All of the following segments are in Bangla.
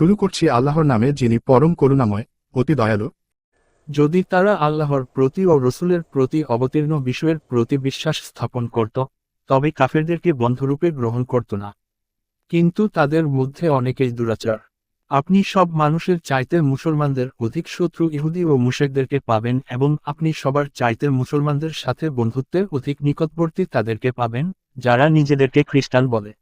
শুরু করছি আল্লাহর নামে যিনি পরম করুণাময়, অতি দয়ালু। যদি তারা আল্লাহর প্রতি ও রসুলের প্রতি অবতীর্ণ বিষয়ের প্রতি বিশ্বাস স্থাপন করত, তবে কাফেরদেরকে বন্ধুরূপে গ্রহণ করত না। কিন্তু তাদের মধ্যে অনেকেই দুরাচার। আপনি সব মানুষের চাইতে মুসলমানদের অধিক শত্রু ইহুদি ও মুশেকদেরকে পাবেন এবং আপনি সবার চাইতে মুসলমানদের সাথে বন্ধুত্বের অধিক নিকটবর্তী তাদেরকে পাবেন, যারা নিজেদেরকে খ্রিস্টান বলে।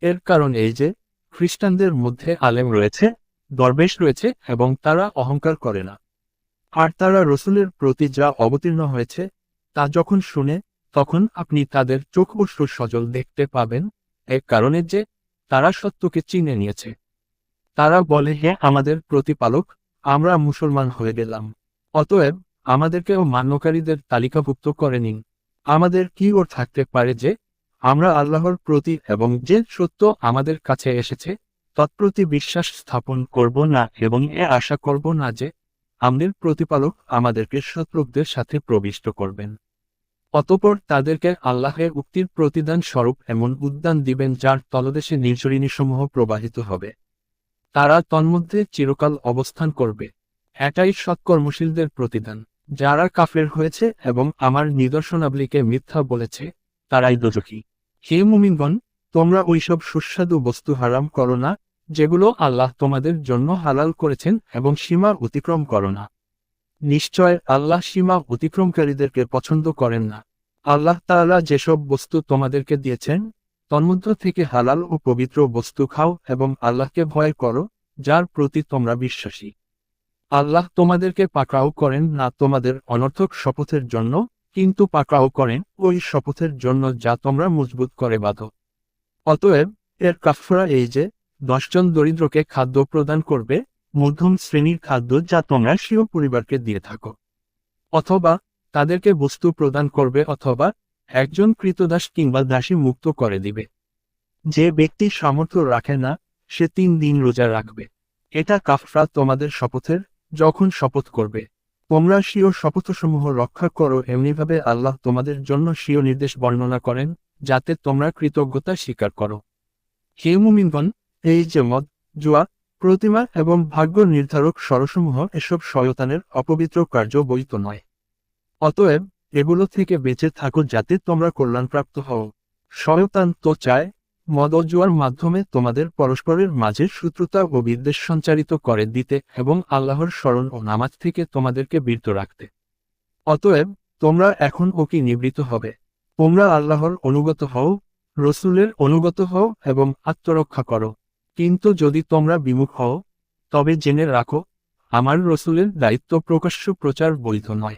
এর কারণ এই যে খ্রিস্টানদের মধ্যে আলেম রয়েছে, দরবেশ রয়েছে এবং তারা অহংকার করে না। আর তারা রসুলের প্রতি যা অবতীর্ণ হয়েছে, তা যখন শুনে, তখন আপনি তাদের চোখ ও সজল দেখতে পাবেন এর কারণে যে তারা সত্যকে চিনে নিয়েছে। তারা বলে, হে আমাদের প্রতিপালক, আমরা মুসলমান হয়ে গেলাম। অতএব আমাদেরকেও মান্যকারীদের তালিকাভুক্ত করে নিন। আমাদের কি ওর থাকতে পারে যে আমরা আল্লাহর প্রতি এবং যে সত্য আমাদের কাছে এসেছে, তৎপ্রতি বিশ্বাস স্থাপন করব না এবং এ আশা করব না যে, আমাদের প্রতিপালক আমাদেরকে শত্রুকদের সাথে প্রবিষ্ট করবেন। অতপর তাদেরকে আল্লাহের উক্তির প্রতিদান স্বরূপ এমন উদ্যান দিবেন যার তলদেশে নির্ঝরিণীসমূহ প্রবাহিত হবে। তারা তন্মধ্যে চিরকাল অবস্থান করবে। এটাই সৎকর্মশীলদের প্রতিদান। যারা কাফের হয়েছে এবং আমার নিদর্শনাবলীকে মিথ্যা বলেছে, তারাই দোজখী। হে মুমিনগণ, তোমরা ওইসব সুস্বাদু বস্তু হারাম করো না, যেগুলো আল্লাহ তোমাদের জন্য হালাল করেছেন এবং সীমা অতিক্রম করো না। নিশ্চয় আল্লাহ সীমা অতিক্রমকারীদেরকে পছন্দ করেন না। আল্লাহ তাআলা যেসব বস্তু তোমাদেরকে দিয়েছেন, তন্মধ্য থেকে হালাল ও পবিত্র বস্তু খাও এবং আল্লাহকে ভয় করো, যার প্রতি তোমরা বিশ্বাসী। আল্লাহ তোমাদেরকে পাকড়াও করেন না তোমাদের অনর্থক শপথের জন্য কিন্তু পাকড়াও করেন, ওই শপথের জন্য যা তোমরা মজবুত করে বাঁধো। অতএব, এর কাফরা এই যে, দশজন দরিদ্রকে খাদ্য প্রদান করবে, মধ্যম শ্রেণির খাদ্য যা তোমরা স্বীয় পরিবারকে দিয়ে থাকো। অথবা, তাদেরকে বস্তু প্রদান করবে অথবা, একজন কৃতদাস কিংবা দাসী মুক্ত করে দিবে। যে ব্যক্তি সামর্থ্য রাখে না, সে তিন দিন রোজা রাখবে। এটা কাফরা তোমাদের শপথের, যখন শপথ করবে। তোমরা স্বীয় শপথসমূহ রক্ষা করো, এমনিভাবে আল্লাহ তোমাদের জন্য স্বীয় নির্দেশ বর্ণনা করেন, যাতে তোমরা কৃতজ্ঞতা স্বীকার করো। হে মুমিনগণ, এই যে মদ, জুয়া, প্রতিমা এবং ভাগ্য নির্ধারক স্বরসমূহ এসব শয়তানের অপবিত্র কার্য বৈত নয়। অতএব এগুলো থেকে বেঁচে থাকো যাতে তোমরা কল্যাণপ্রাপ্ত হও। শয়তান তো চায় মদ ও মাধ্যমে তোমাদের পরস্পরের মাঝে শত্রুতা ও বিদ্বেষ সঞ্চারিত করে দিতে এবং আল্লাহর স্মরণ ও নামাজ থেকে তোমাদেরকে বিরত রাখতে। অতএব, তোমরা এখন ও কি নিবৃত হবে? তোমরা আল্লাহর অনুগত হও, রসুলের অনুগত হও এবং আত্মরক্ষা করো। কিন্তু যদি তোমরা বিমুখ হও, তবে জেনে রাখো, আমার রসুলের দায়িত্ব প্রকাশ্য প্রচার বৈধ নয়।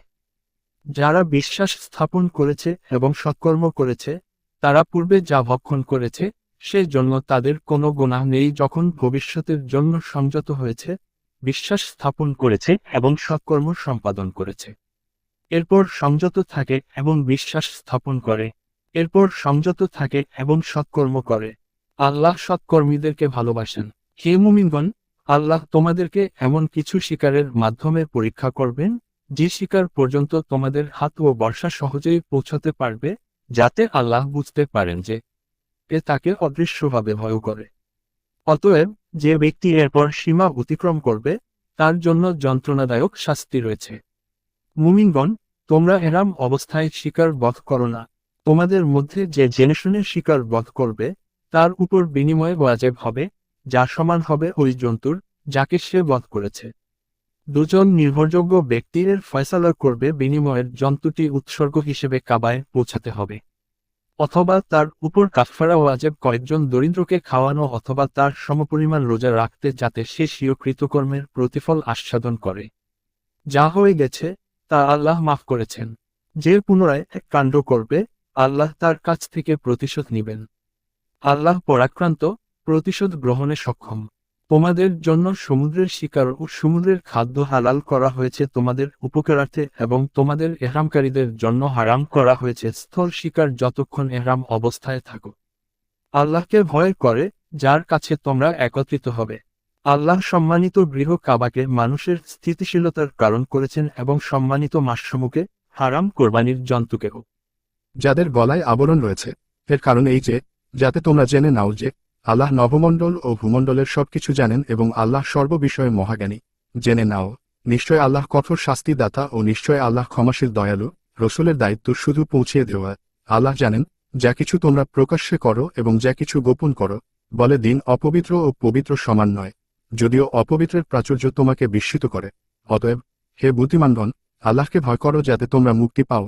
যারা বিশ্বাস স্থাপন করেছে এবং সৎকর্ম করেছে, তারা পূর্বে যা ভক্ষণ করেছে সেই জন্য তাদের কোনো গুনাহ নেই যখন ভবিষ্যতের জন্য সংযত হয়েছে, বিশ্বাস স্থাপন করেছে এবং সৎকর্ম সম্পাদন করেছে। এরপর সংযত থাকে এবং বিশ্বাস স্থাপন করে। এরপর সংযত থাকে এবং সৎকর্ম করে। আল্লাহ সৎকর্মীদেরকে ভালোবাসেন। হে মুমিনগণ, আল্লাহ তোমাদেরকে এমন কিছু শিকারের মাধ্যমে পরীক্ষা করবেন, যে শিকার পর্যন্ত তোমাদের হাত ও বর্ষা সহজেই পৌঁছাতে পারবে, যাতে আল্লাহ বুঝতে পারেন যে এ তাকে অদৃশ্যভাবে ভয় করে। অতএব যে ব্যক্তি এরপর সীমা অতিক্রম করবে, তার জন্য যন্ত্রণাদায়ক শাস্তি রয়েছে। মুমিনগণ, তোমরা এরাম অবস্থায় শিকার বধ করো না। তোমাদের মধ্যে যে জেনে শুনে শিকার বধ করবে, তার উপর বিনিময়ে ওয়াজেব হবে, যা সমান হবে ওই জন্তুর, যাকে সে বধ করেছে। দুজন নির্ভরযোগ্য ব্যক্তির ফয়সালা করবে বিনিময়ের জন্তুটি উৎসর্গ হিসেবে কাবায় পৌঁছাতে হবে। অথবা তার উপর কাফারা ওয়াজেব কয়েকজন দরিদ্রকে খাওয়ানো অথবা তার সমপরিমাণ রোজা রাখতে যাতে সে স্বীয় কৃতকর্মের প্রতিফল আস্বাদন করে। যা হয়ে গেছে, তা আল্লাহ মাফ করেছেন। যে পুনরায় এক কাণ্ড করবে, আল্লাহ তার কাছ থেকে প্রতিশোধ নিবেন। আল্লাহ পরাক্রান্ত, প্রতিশোধ গ্রহণে সক্ষম। তোমাদের জন্য সমুদ্রের শিকার ও সমুদ্রের খাদ্য হালাল করা হয়েছে তোমাদের উপকারার্থে এবং তোমাদের এহরামকারীদের জন্য হারাম করা হয়েছে। স্থল শিকার যতক্ষণ এহরাম অবস্থায় থাকো। আল্লাহকে ভয় করে, যার কাছে তোমরা একত্রিত হবে। আল্লাহ সম্মানিত গৃহ কাবাকে মানুষের স্থিতিশীলতার কারণ করেছেন এবং সম্মানিত মাসসমূহকে হারাম কোরবানির জন্তুকেও। যাদের গলায় আবরণ রয়েছে, এর কারণ এই যে, যাতে তোমরা জেনে নাও যে আল্লাহ নবমণ্ডল ও ভূমণ্ডলের সবকিছু জানেন এবং আল্লাহ সর্ববিষয়ে মহাজ্ঞানী। জেনে নাও, নিশ্চয় আল্লাহ কঠোর শাস্তিদাতা ও নিশ্চয় আল্লাহ ক্ষমাশীল দয়ালু, রসুলের দায়িত্ব শুধু পৌঁছিয়ে দেওয়া। আল্লাহ জানেন, যা কিছু তোমরা প্রকাশ্যে করো এবং যা কিছু গোপন করো, বলে দিন অপবিত্র ও পবিত্র সমান নয়, যদিও অপবিত্রের প্রাচুর্য তোমাকে বিস্মিত করে। অতএব, হে বুদ্ধিমানগণ, আল্লাহকে ভয় করো যাতে তোমরা মুক্তি পাও।